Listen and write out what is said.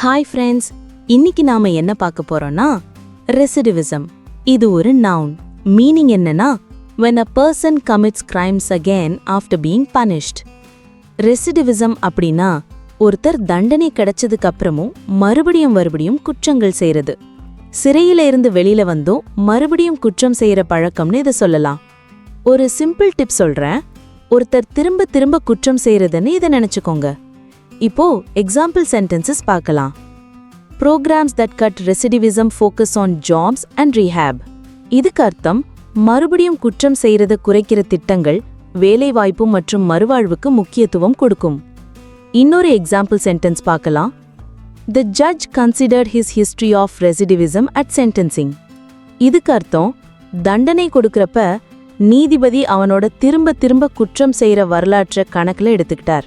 Hi friends இன்னைக்கு நாம என்ன பார்க்க போறோம்னா ரெசிடிவிசம் இது ஒரு நவுன் மீனிங் என்னன்னா when a person commits crimes again after being punished recidivism அப்படின்னா ஒருத்தர் தண்டனை கிடைச்சதுக்கு அப்புறமும் மறுபடியும் மறுபடியும் குற்றங்கள் செய்யறது சிறையில இருந்து வெளியில வந்தும் மறுபடியும் குற்றம் செய்யற பழக்கம்னு இதை சொல்லலாம். ஒரு சிம்பிள் டிப் சொல்றேன். ஒருத்தர் திரும்ப திரும்ப குற்றம் செய்யறதுன்னு இதை நினைச்சுக்கோங்க. இப்போ எக்ஸாம்பிள் சென்டென்சஸ் பார்க்கலாம். Programmes that cut recidivism focus on jobs and rehab இதுக்கு அர்த்தம் மறுபடியும் குற்றம் செய்யறத குறைக்கிற திட்டங்கள் வேலைவாய்ப்பு மற்றும் மறுவாழ்வுக்கு முக்கியத்துவம் கொடுக்கும். இன்னொரு எக்ஸாம்பிள் சென்டென்ஸ் பார்க்கலாம். The judge considered his history of recidivism at sentencing இதுக்கு அர்த்தம் தண்டனை கொடுக்கறப்ப நீதிபதி அவனோட திரும்ப திரும்ப குற்றம் செய்யற வரலாற்றை கணக்குல எடுத்துக்கிட்டார்.